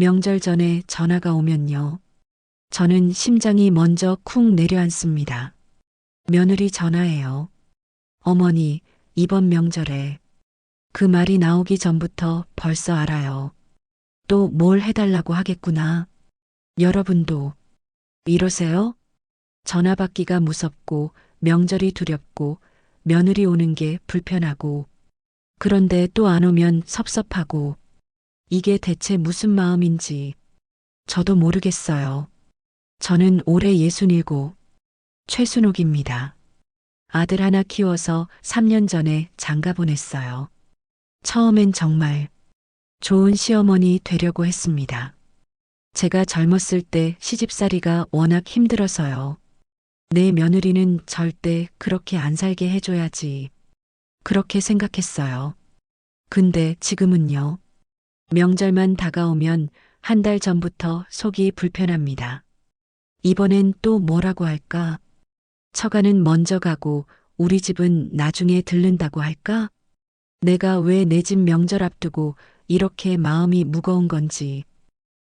명절 전에 전화가 오면요. 저는 심장이 먼저 쿵 내려앉습니다. 며느리 전화해요. 어머니, 이번 명절에 그 말이 나오기 전부터 벌써 알아요. 또 뭘 해달라고 하겠구나. 여러분도 이러세요? 전화 받기가 무섭고 명절이 두렵고 며느리 오는 게 불편하고 그런데 또 안 오면 섭섭하고 이게 대체 무슨 마음인지 저도 모르겠어요. 저는 올해 예순일곱 최순옥입니다. 아들 하나 키워서 3년 전에 장가 보냈어요. 처음엔 정말 좋은 시어머니 되려고 했습니다. 제가 젊었을 때 시집살이가 워낙 힘들어서요. 내 며느리는 절대 그렇게 안 살게 해줘야지. 그렇게 생각했어요. 근데 지금은요. 명절만 다가오면 한 달 전부터 속이 불편합니다. 이번엔 또 뭐라고 할까? 처가는 먼저 가고 우리 집은 나중에 들른다고 할까? 내가 왜 내 집 명절 앞두고 이렇게 마음이 무거운 건지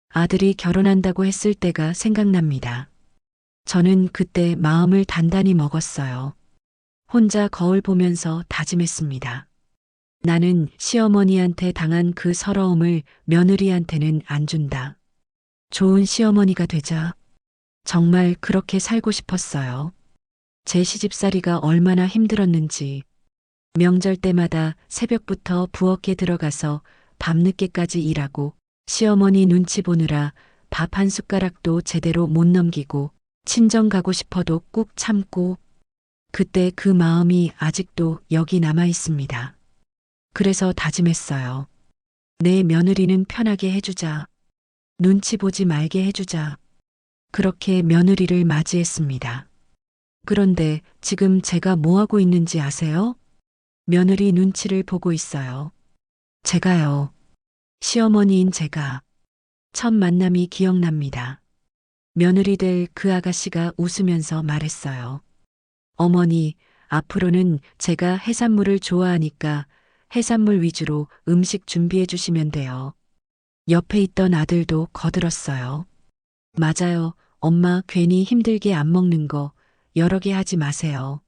아들이 결혼한다고 했을 때가 생각납니다. 저는 그때 마음을 단단히 먹었어요. 혼자 거울 보면서 다짐했습니다. 나는 시어머니한테 당한 그 서러움을 며느리한테는 안 준다. 좋은 시어머니가 되자 정말 그렇게 살고 싶었어요. 제 시집살이가 얼마나 힘들었는지 명절 때마다 새벽부터 부엌에 들어가서 밤늦게까지 일하고 시어머니 눈치 보느라 밥 한 숟가락도 제대로 못 넘기고 친정 가고 싶어도 꾹 참고 그때 그 마음이 아직도 여기 남아 있습니다. 그래서 다짐했어요. 내 며느리는 편하게 해주자. 눈치 보지 말게 해주자. 그렇게 며느리를 맞이했습니다. 그런데 지금 제가 뭐 하고 있는지 아세요? 며느리 눈치를 보고 있어요. 제가요. 시어머니인 제가 첫 만남이 기억납니다. 며느리 될 그 아가씨가 웃으면서 말했어요. 어머니, 앞으로는 제가 해산물을 좋아하니까 해산물 위주로 음식 준비해 주시면 돼요. 옆에 있던 아들도 거들었어요. 맞아요. 엄마 괜히 힘들게 안 먹는 거 여러 개 하지 마세요.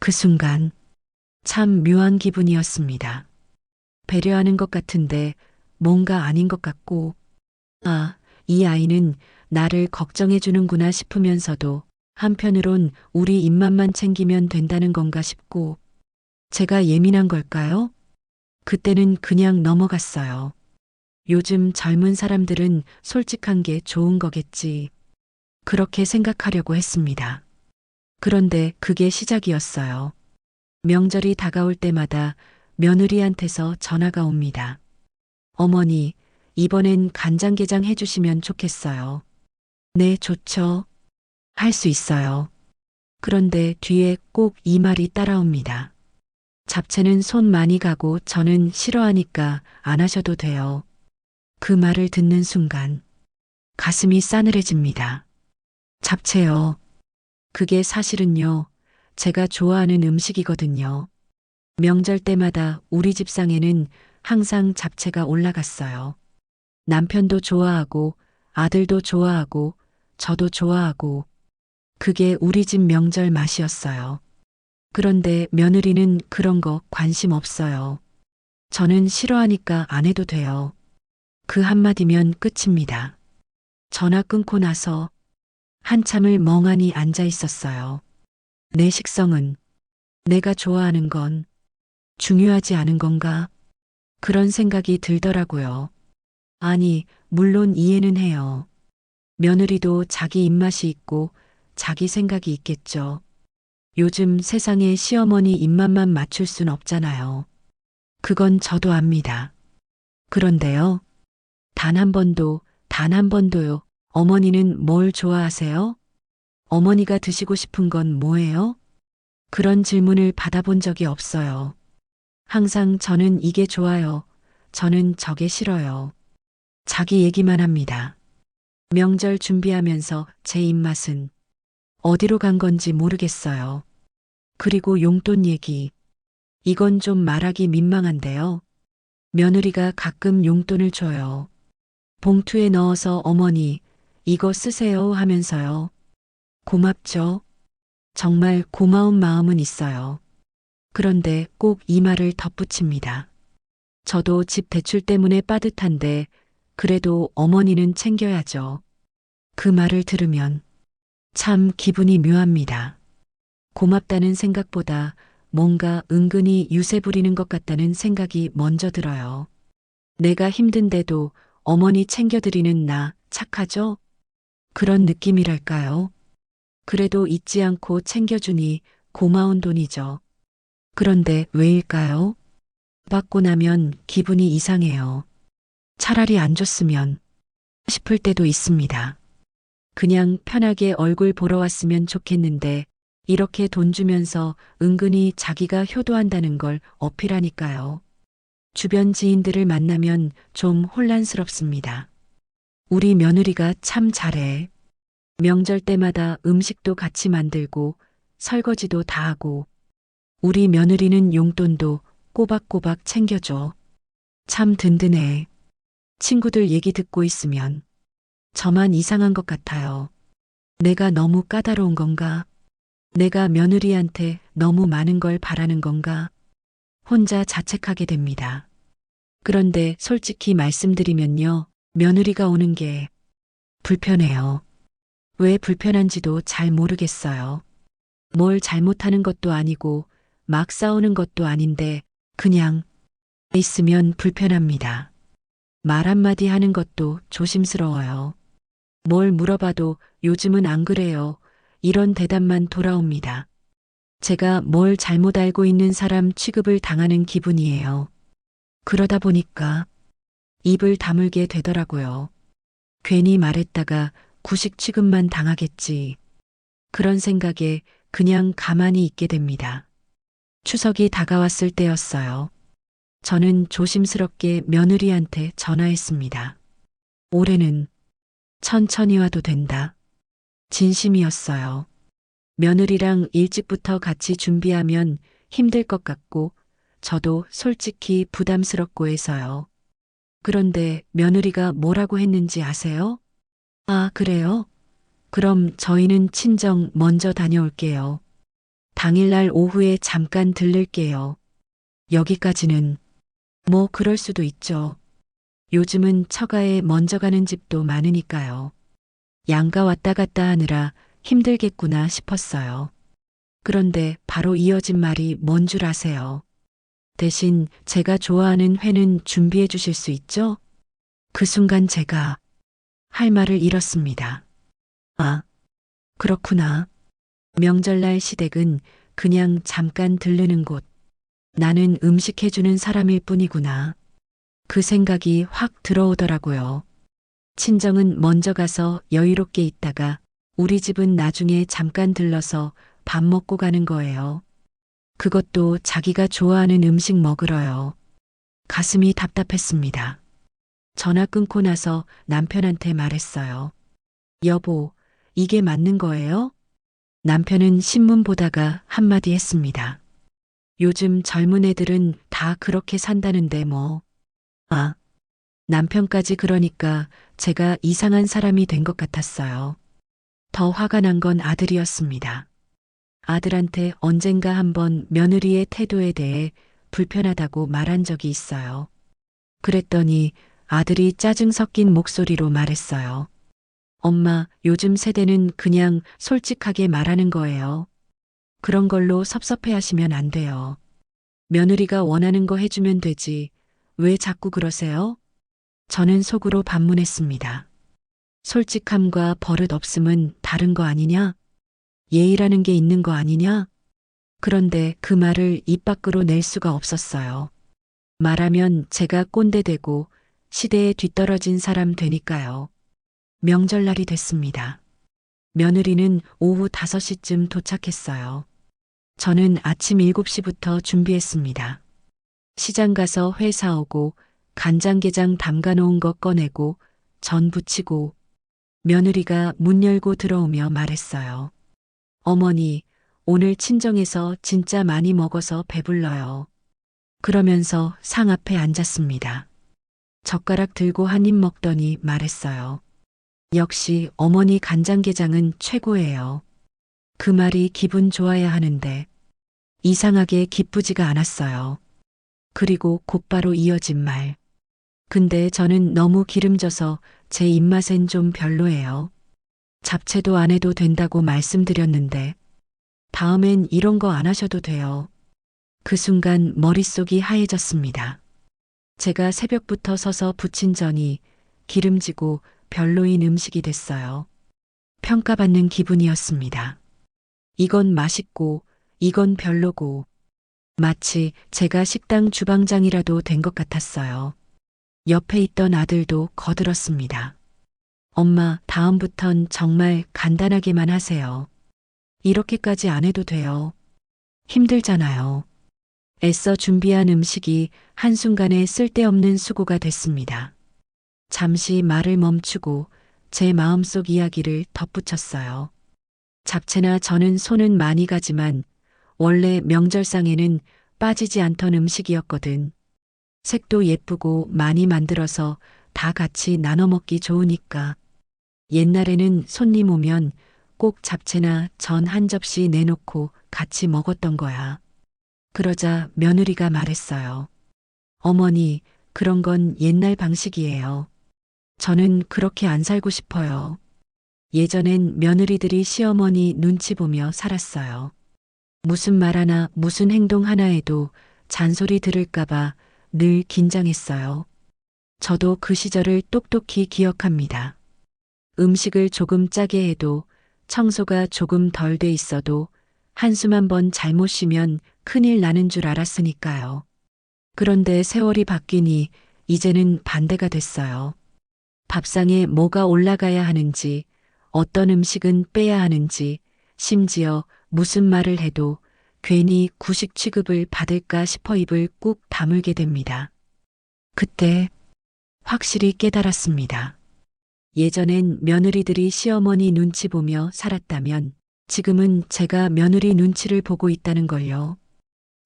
그 순간 참 묘한 기분이었습니다. 배려하는 것 같은데 뭔가 아닌 것 같고, 아, 이 아이는 나를 걱정해 주는구나 싶으면서도 한편으론 우리 입맛만 챙기면 된다는 건가 싶고, 제가 예민한 걸까요? 그때는 그냥 넘어갔어요. 요즘 젊은 사람들은 솔직한 게 좋은 거겠지. 그렇게 생각하려고 했습니다. 그런데 그게 시작이었어요. 명절이 다가올 때마다 며느리한테서 전화가 옵니다. 어머니, 이번엔 간장게장 해주시면 좋겠어요. 네, 좋죠. 할 수 있어요. 그런데 뒤에 꼭 이 말이 따라옵니다. 잡채는 손 많이 가고 저는 싫어하니까 안 하셔도 돼요. 그 말을 듣는 순간 가슴이 싸늘해집니다. 잡채요. 그게 사실은요. 제가 좋아하는 음식이거든요. 명절 때마다 우리 집상에는 항상 잡채가 올라갔어요. 남편도 좋아하고 아들도 좋아하고 저도 좋아하고 그게 우리 집 명절 맛이었어요. 그런데 며느리는 그런 거 관심 없어요. 저는 싫어하니까 안 해도 돼요. 그 한마디면 끝입니다. 전화 끊고 나서 한참을 멍하니 앉아 있었어요. 내 식성은 내가 좋아하는 건 중요하지 않은 건가? 그런 생각이 들더라고요. 아니, 물론 이해는 해요. 며느리도 자기 입맛이 있고 자기 생각이 있겠죠. 요즘 세상에 시어머니 입맛만 맞출 순 없잖아요. 그건 저도 압니다. 그런데요. 단 한 번도, 단 한 번도요. 어머니는 뭘 좋아하세요? 어머니가 드시고 싶은 건 뭐예요? 그런 질문을 받아본 적이 없어요. 항상 저는 이게 좋아요. 저는 저게 싫어요. 자기 얘기만 합니다. 명절 준비하면서 제 입맛은 어디로 간 건지 모르겠어요. 그리고 용돈 얘기. 이건 좀 말하기 민망한데요. 며느리가 가끔 용돈을 줘요. 봉투에 넣어서 어머니, 이거 쓰세요 하면서요. 고맙죠. 정말 고마운 마음은 있어요. 그런데 꼭 이 말을 덧붙입니다. 저도 집 대출 때문에 빠듯한데 그래도 어머니는 챙겨야죠. 그 말을 들으면 참 기분이 묘합니다. 고맙다는 생각보다 뭔가 은근히 유세 부리는 것 같다는 생각이 먼저 들어요. 내가 힘든데도 어머니 챙겨드리는 나 착하죠? 그런 느낌이랄까요? 그래도 잊지 않고 챙겨주니 고마운 돈이죠. 그런데 왜일까요? 받고 나면 기분이 이상해요. 차라리 안 줬으면 싶을 때도 있습니다. 그냥 편하게 얼굴 보러 왔으면 좋겠는데 이렇게 돈 주면서 은근히 자기가 효도한다는 걸 어필하니까요. 주변 지인들을 만나면 좀 혼란스럽습니다. 우리 며느리가 참 잘해. 명절 때마다 음식도 같이 만들고 설거지도 다 하고 우리 며느리는 용돈도 꼬박꼬박 챙겨줘. 참 든든해. 친구들 얘기 듣고 있으면 저만 이상한 것 같아요. 내가 너무 까다로운 건가? 내가 며느리한테 너무 많은 걸 바라는 건가? 혼자 자책하게 됩니다. 그런데 솔직히 말씀드리면요. 며느리가 오는 게 불편해요. 왜 불편한지도 잘 모르겠어요. 뭘 잘못하는 것도 아니고 막 싸우는 것도 아닌데 그냥 있으면 불편합니다. 말 한마디 하는 것도 조심스러워요. 뭘 물어봐도 요즘은 안 그래요. 이런 대답만 돌아옵니다. 제가 뭘 잘못 알고 있는 사람 취급을 당하는 기분이에요. 그러다 보니까 입을 다물게 되더라고요. 괜히 말했다가 구식 취급만 당하겠지. 그런 생각에 그냥 가만히 있게 됩니다. 추석이 다가왔을 때였어요. 저는 조심스럽게 며느리한테 전화했습니다. 올해는 천천히 와도 된다. 진심이었어요. 며느리랑 일찍부터 같이 준비하면 힘들 것 같고 저도 솔직히 부담스럽고 해서요. 그런데 며느리가 뭐라고 했는지 아세요? 아, 그래요? 그럼 저희는 친정 먼저 다녀올게요. 당일날 오후에 잠깐 들를게요. 여기까지는 뭐 그럴 수도 있죠. 요즘은 처가에 먼저 가는 집도 많으니까요. 양가 왔다 갔다 하느라 힘들겠구나 싶었어요. 그런데 바로 이어진 말이 뭔 줄 아세요? 대신 제가 좋아하는 회는 준비해 주실 수 있죠? 그 순간 제가 할 말을 잃었습니다. 아, 그렇구나. 명절날 시댁은 그냥 잠깐 들르는 곳. 나는 음식 해주는 사람일 뿐이구나. 그 생각이 확 들어오더라고요. 친정은 먼저 가서 여유롭게 있다가 우리 집은 나중에 잠깐 들러서 밥 먹고 가는 거예요. 그것도 자기가 좋아하는 음식 먹으러요. 가슴이 답답했습니다. 전화 끊고 나서 남편한테 말했어요. 여보, 이게 맞는 거예요? 남편은 신문 보다가 한마디 했습니다. 요즘 젊은 애들은 다 그렇게 산다는데 뭐. 아, 남편까지 그러니까 제가 이상한 사람이 된 것 같았어요. 더 화가 난 건 아들이었습니다. 아들한테 언젠가 한번 며느리의 태도에 대해 불편하다고 말한 적이 있어요. 그랬더니 아들이 짜증 섞인 목소리로 말했어요. 엄마, 요즘 세대는 그냥 솔직하게 말하는 거예요. 그런 걸로 섭섭해 하시면 안 돼요. 며느리가 원하는 거 해주면 되지. 왜 자꾸 그러세요? 저는 속으로 반문했습니다. 솔직함과 버릇 없음은 다른 거 아니냐? 예의라는 게 있는 거 아니냐? 그런데 그 말을 입 밖으로 낼 수가 없었어요. 말하면 제가 꼰대되고 시대에 뒤떨어진 사람 되니까요. 명절날이 됐습니다. 며느리는 오후 5시쯤 도착했어요. 저는 아침 7시부터 준비했습니다. 시장 가서 회 사 오고 간장게장 담가 놓은 거 꺼내고 전 부치고 며느리가 문 열고 들어오며 말했어요. 어머니, 오늘 친정에서 진짜 많이 먹어서 배불러요. 그러면서 상 앞에 앉았습니다. 젓가락 들고 한 입 먹더니 말했어요. 역시 어머니 간장게장은 최고예요. 그 말이 기분 좋아야 하는데 이상하게 기쁘지가 않았어요. 그리고 곧바로 이어진 말. 근데 저는 너무 기름져서 제 입맛엔 좀 별로예요. 잡채도 안 해도 된다고 말씀드렸는데 다음엔 이런 거 안 하셔도 돼요. 그 순간 머릿속이 하얘졌습니다. 제가 새벽부터 서서 부친 전이 기름지고 별로인 음식이 됐어요. 평가받는 기분이었습니다. 이건 맛있고 이건 별로고 마치 제가 식당 주방장이라도 된 것 같았어요. 옆에 있던 아들도 거들었습니다. 엄마, 다음부턴 정말 간단하게만 하세요. 이렇게까지 안 해도 돼요. 힘들잖아요. 애써 준비한 음식이 한순간에 쓸데없는 수고가 됐습니다. 잠시 말을 멈추고 제 마음속 이야기를 덧붙였어요. 잡채나 저는 손은 많이 가지만 원래 명절상에는 빠지지 않던 음식이었거든. 색도 예쁘고 많이 만들어서 다 같이 나눠 먹기 좋으니까. 옛날에는 손님 오면 꼭 잡채나 전 한 접시 내놓고 같이 먹었던 거야. 그러자 며느리가 말했어요. 어머니, 그런 건 옛날 방식이에요. 저는 그렇게 안 살고 싶어요. 예전엔 며느리들이 시어머니 눈치 보며 살았어요. 무슨 말 하나, 무슨 행동 하나에도 잔소리 들을까봐 늘 긴장했어요. 저도 그 시절을 똑똑히 기억합니다. 음식을 조금 짜게 해도 청소가 조금 덜 돼 있어도 한숨 한 번 잘못 쉬면 큰일 나는 줄 알았으니까요. 그런데 세월이 바뀌니 이제는 반대가 됐어요. 밥상에 뭐가 올라가야 하는지, 어떤 음식은 빼야 하는지, 심지어 무슨 말을 해도 괜히 구식 취급을 받을까 싶어 입을 꾹 다물게 됩니다. 그때 확실히 깨달았습니다. 예전엔 며느리들이 시어머니 눈치 보며 살았다면 지금은 제가 며느리 눈치를 보고 있다는 걸요.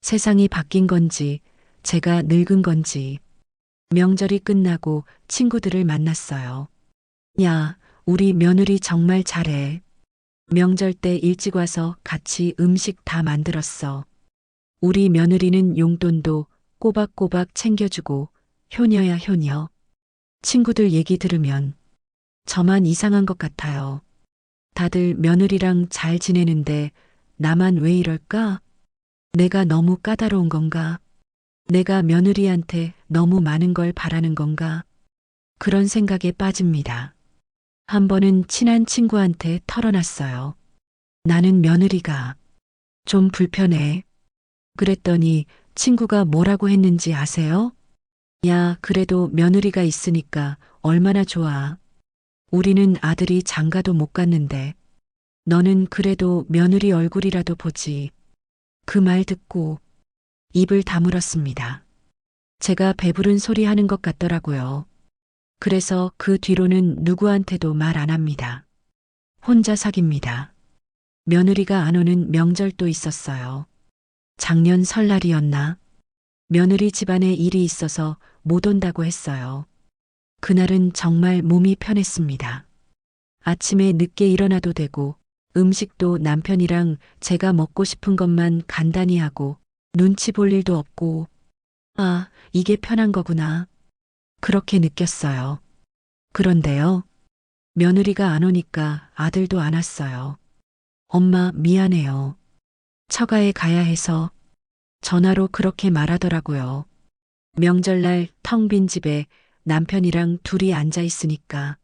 세상이 바뀐 건지 제가 늙은 건지 명절이 끝나고 친구들을 만났어요. 야, 우리 며느리 정말 잘해. 명절 때 일찍 와서 같이 음식 다 만들었어. 우리 며느리는 용돈도 꼬박꼬박 챙겨주고 효녀야 효녀. 친구들 얘기 들으면 저만 이상한 것 같아요. 다들 며느리랑 잘 지내는데 나만 왜 이럴까? 내가 너무 까다로운 건가? 내가 며느리한테 너무 많은 걸 바라는 건가? 그런 생각에 빠집니다. 한 번은 친한 친구한테 털어놨어요. 나는 며느리가 좀 불편해. 그랬더니 친구가 뭐라고 했는지 아세요? 야, 그래도 며느리가 있으니까 얼마나 좋아. 우리는 아들이 장가도 못 갔는데 너는 그래도 며느리 얼굴이라도 보지. 그 말 듣고 입을 다물었습니다. 제가 배부른 소리 하는 것 같더라고요. 그래서 그 뒤로는 누구한테도 말 안 합니다. 혼자 사깁니다. 며느리가 안 오는 명절도 있었어요. 작년 설날이었나? 며느리 집안에 일이 있어서 못 온다고 했어요. 그날은 정말 몸이 편했습니다. 아침에 늦게 일어나도 되고 음식도 남편이랑 제가 먹고 싶은 것만 간단히 하고 눈치 볼 일도 없고 아, 이게 편한 거구나. 그렇게 느꼈어요. 그런데요. 며느리가 안 오니까 아들도 안 왔어요. 엄마 미안해요. 처가에 가야 해서 전화로 그렇게 말하더라고요. 명절날 텅 빈 집에 남편이랑 둘이 앉아 있으니까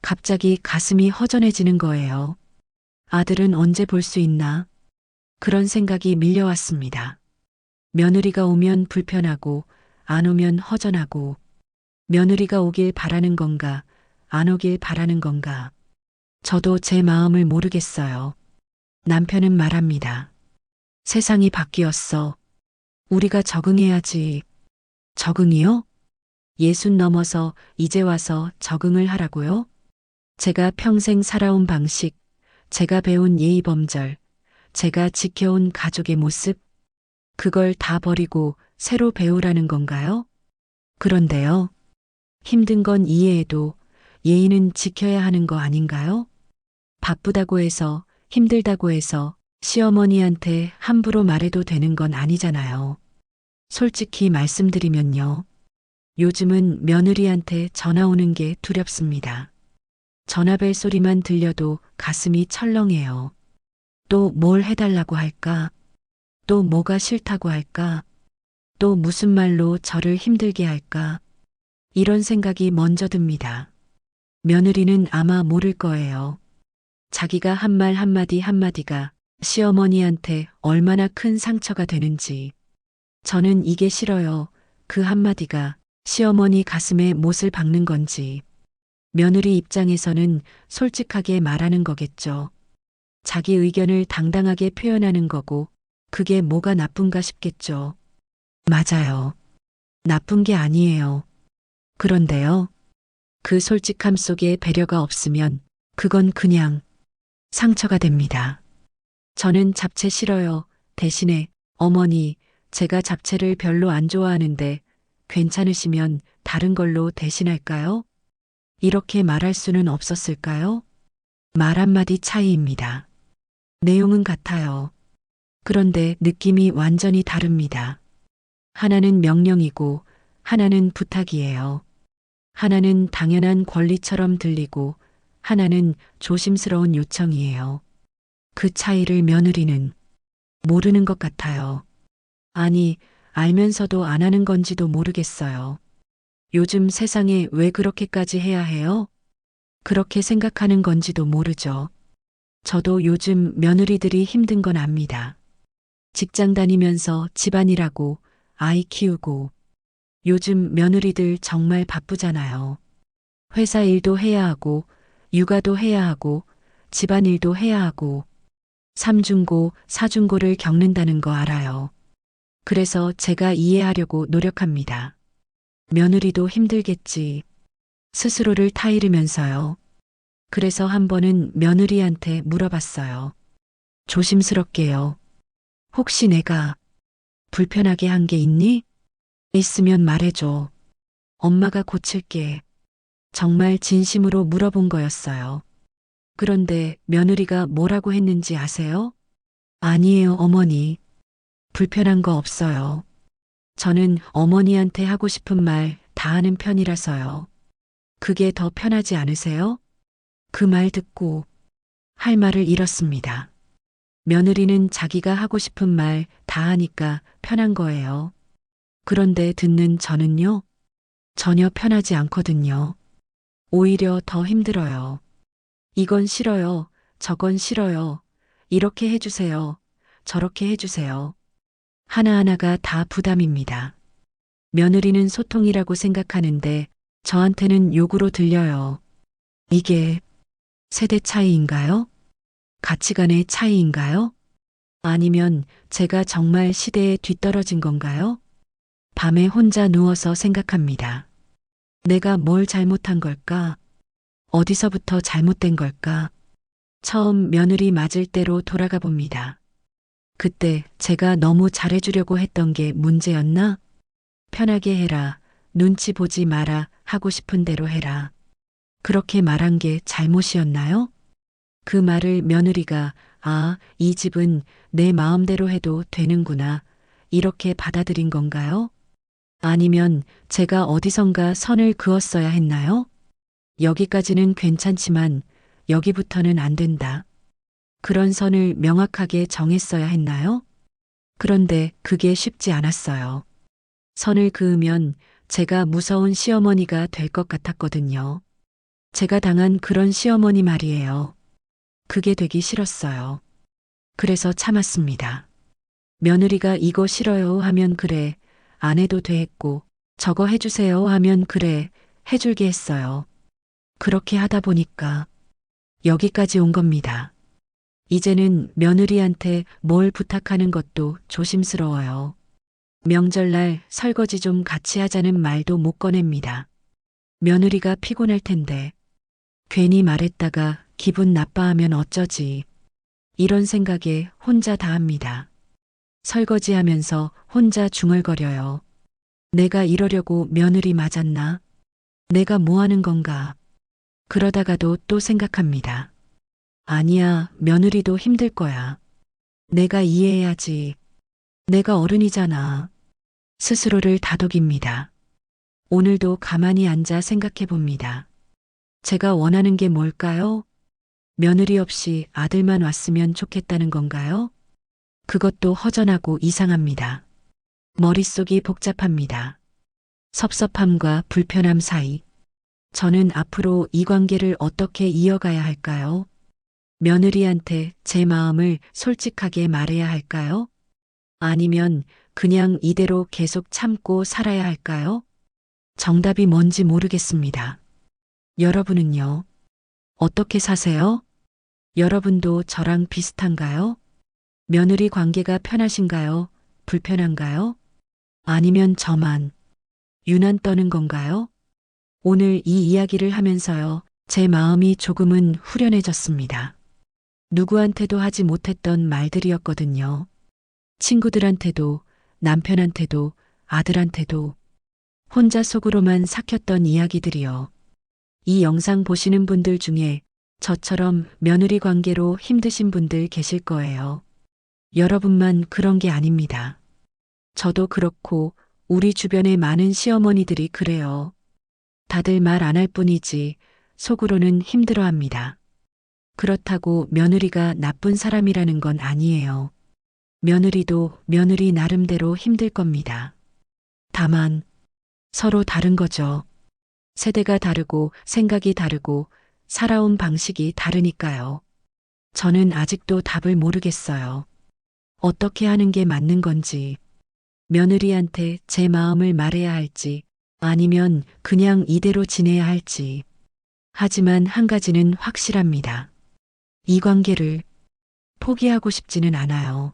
갑자기 가슴이 허전해지는 거예요. 아들은 언제 볼 수 있나? 그런 생각이 밀려왔습니다. 며느리가 오면 불편하고 안 오면 허전하고 며느리가 오길 바라는 건가 안 오길 바라는 건가 저도 제 마음을 모르겠어요. 남편은 말합니다. 세상이 바뀌었어. 우리가 적응해야지. 적응이요? 예순 넘어서 이제 와서 적응을 하라고요? 제가 평생 살아온 방식, 제가 배운 예의 범절, 제가 지켜온 가족의 모습, 그걸 다 버리고 새로 배우라는 건가요? 그런데요. 힘든 건 이해해도 예의는 지켜야 하는 거 아닌가요? 바쁘다고 해서 힘들다고 해서 시어머니한테 함부로 말해도 되는 건 아니잖아요. 솔직히 말씀드리면요. 요즘은 며느리한테 전화 오는 게 두렵습니다. 전화벨 소리만 들려도 가슴이 철렁해요. 또 뭘 해달라고 할까? 또 뭐가 싫다고 할까? 또 무슨 말로 저를 힘들게 할까? 이런 생각이 먼저 듭니다. 며느리는 아마 모를 거예요. 자기가 한 말 한마디 한마디가 시어머니한테 얼마나 큰 상처가 되는지. 저는 이게 싫어요. 그 한마디가 시어머니 가슴에 못을 박는 건지. 며느리 입장에서는 솔직하게 말하는 거겠죠. 자기 의견을 당당하게 표현하는 거고, 그게 뭐가 나쁜가 싶겠죠. 맞아요. 나쁜 게 아니에요. 그런데요. 그 솔직함 속에 배려가 없으면 그건 그냥 상처가 됩니다. 저는 잡채 싫어요. 대신에 어머니, 제가 잡채를 별로 안 좋아하는데 괜찮으시면 다른 걸로 대신할까요? 이렇게 말할 수는 없었을까요? 말 한마디 차이입니다. 내용은 같아요. 그런데 느낌이 완전히 다릅니다. 하나는 명령이고 하나는 부탁이에요. 하나는 당연한 권리처럼 들리고 하나는 조심스러운 요청이에요. 그 차이를 며느리는 모르는 것 같아요. 아니, 알면서도 안 하는 건지도 모르겠어요. 요즘 세상에 왜 그렇게까지 해야 해요? 그렇게 생각하는 건지도 모르죠. 저도 요즘 며느리들이 힘든 건 압니다. 직장 다니면서 집안일하고 아이 키우고 요즘 며느리들 정말 바쁘잖아요. 회사 일도 해야 하고 육아도 해야 하고 집안 일도 해야 하고 삼중고, 사중고를 겪는다는 거 알아요. 그래서 제가 이해하려고 노력합니다. 며느리도 힘들겠지. 스스로를 타이르면서요. 그래서 한 번은 며느리한테 물어봤어요. 조심스럽게요. 혹시 내가 불편하게 한 게 있니? 있으면 말해줘. 엄마가 고칠게. 정말 진심으로 물어본 거였어요. 그런데 며느리가 뭐라고 했는지 아세요? 아니에요, 어머니. 불편한 거 없어요. 저는 어머니한테 하고 싶은 말 다 하는 편이라서요. 그게 더 편하지 않으세요? 그 말 듣고 할 말을 잃었습니다. 며느리는 자기가 하고 싶은 말 다 하니까 편한 거예요. 그런데 듣는 저는요, 전혀 편하지 않거든요. 오히려 더 힘들어요. 이건 싫어요. 저건 싫어요. 이렇게 해주세요. 저렇게 해주세요. 하나하나가 다 부담입니다. 며느리는 소통이라고 생각하는데 저한테는 욕으로 들려요. 이게 세대 차이인가요? 가치관의 차이인가요? 아니면 제가 정말 시대에 뒤떨어진 건가요? 밤에 혼자 누워서 생각합니다. 내가 뭘 잘못한 걸까? 어디서부터 잘못된 걸까? 처음 며느리 맞을 때로 돌아가 봅니다. 그때 제가 너무 잘해주려고 했던 게 문제였나? 편하게 해라. 눈치 보지 마라. 하고 싶은 대로 해라. 그렇게 말한 게 잘못이었나요? 그 말을 며느리가 아, 이 집은 내 마음대로 해도 되는구나. 이렇게 받아들인 건가요? 아니면 제가 어디선가 선을 그었어야 했나요? 여기까지는 괜찮지만 여기부터는 안 된다. 그런 선을 명확하게 정했어야 했나요? 그런데 그게 쉽지 않았어요. 선을 그으면 제가 무서운 시어머니가 될 것 같았거든요. 제가 당한 그런 시어머니 말이에요. 그게 되기 싫었어요. 그래서 참았습니다. 며느리가 이거 싫어요 하면 그래, 안 해도 돼 했고, 저거 해주세요 하면 그래, 해줄게 했어요. 그렇게 하다 보니까 여기까지 온 겁니다. 이제는 며느리한테 뭘 부탁하는 것도 조심스러워요. 명절날 설거지 좀 같이 하자는 말도 못 꺼냅니다. 며느리가 피곤할 텐데 괜히 말했다가 기분 나빠하면 어쩌지. 이런 생각에 혼자 다 합니다. 설거지 하면서 혼자 중얼거려요. 내가 이러려고 며느리 맞았나? 내가 뭐 하는 건가? 그러다가도 또 생각합니다. 아니야, 며느리도 힘들 거야. 내가 이해해야지. 내가 어른이잖아. 스스로를 다독입니다. 오늘도 가만히 앉아 생각해 봅니다. 제가 원하는 게 뭘까요? 며느리 없이 아들만 왔으면 좋겠다는 건가요? 그것도 허전하고 이상합니다. 머릿속이 복잡합니다. 섭섭함과 불편함 사이. 저는 앞으로 이 관계를 어떻게 이어가야 할까요? 며느리한테 제 마음을 솔직하게 말해야 할까요? 아니면 그냥 이대로 계속 참고 살아야 할까요? 정답이 뭔지 모르겠습니다. 여러분은요? 어떻게 사세요? 여러분도 저랑 비슷한가요? 며느리 관계가 편하신가요? 불편한가요? 아니면 저만 유난 떠는 건가요? 오늘 이 이야기를 하면서요, 제 마음이 조금은 후련해졌습니다. 누구한테도 하지 못했던 말들이었거든요. 친구들한테도, 남편한테도, 아들한테도, 혼자 속으로만 삭혔던 이야기들이요. 이 영상 보시는 분들 중에 저처럼 며느리 관계로 힘드신 분들 계실 거예요. 여러분만 그런 게 아닙니다. 저도 그렇고 우리 주변의 많은 시어머니들이 그래요. 다들 말 안 할 뿐이지 속으로는 힘들어 합니다. 그렇다고 며느리가 나쁜 사람이라는 건 아니에요. 며느리도 며느리 나름대로 힘들 겁니다. 다만 서로 다른 거죠. 세대가 다르고 생각이 다르고 살아온 방식이 다르니까요. 저는 아직도 답을 모르겠어요. 어떻게 하는 게 맞는 건지, 며느리한테 제 마음을 말해야 할지, 아니면 그냥 이대로 지내야 할지. 하지만 한 가지는 확실합니다. 이 관계를 포기하고 싶지는 않아요.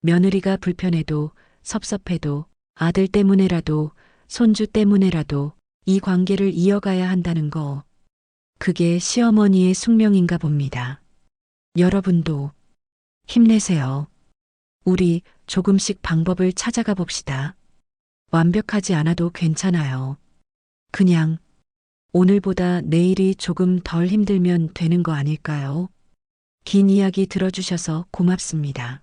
며느리가 불편해도 섭섭해도 아들 때문에라도 손주 때문에라도 이 관계를 이어가야 한다는 거. 그게 시어머니의 숙명인가 봅니다. 여러분도 힘내세요. 우리 조금씩 방법을 찾아가 봅시다. 완벽하지 않아도 괜찮아요. 그냥 오늘보다 내일이 조금 덜 힘들면 되는 거 아닐까요? 긴 이야기 들어주셔서 고맙습니다.